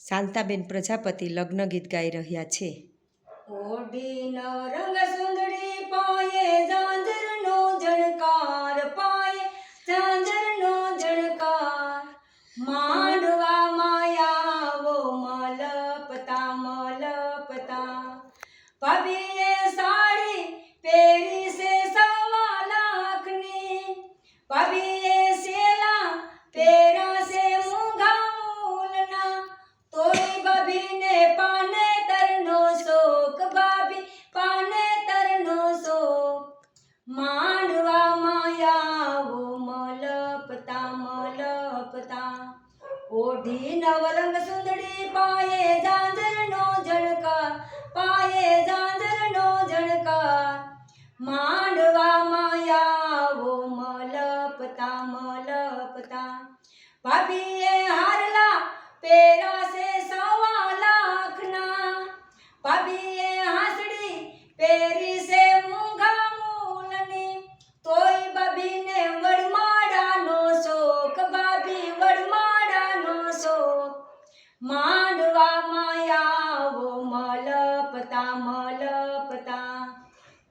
શાંતાબેન પ્રજાપતિ લગ્ન ગીત ગાઈ રહ્યા છે. ઓઢીનો રંગ સુંદરી પાયે ઝાંઝરનો જણકાર પાયે ઝાંઝરનો ઝણકાર માંડવા માયાવો મલપતા મલપતા. પબીએ મલપતા મલપતા ઓઢી નવરંગ સુંદડી પાયે ઝાંઝરનો ઝણકાર પાયે ઝાંઝરનો ઝણકાર માંડવા માયાવો મલપતા મલપતા. ભાભીએ હારલા પહેરાશે સવા લાખના. ભાભીએ હાસડી પહેરી માંડવામાં આવો, મલપતા મલપતા.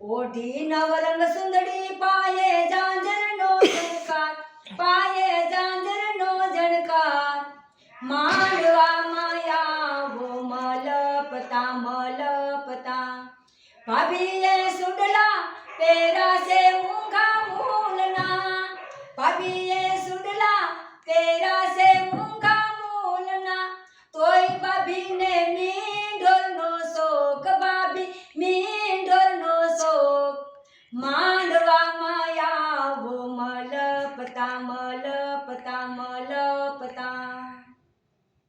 ઓઢી નવરંગ સુંદડી પાયે જાંજરનો જણકાર પાયે જાંજરનો જણકાર માંડવામાં આવો, મલપતા મલપતા. ભાભીએ સુડલા પહેરાશે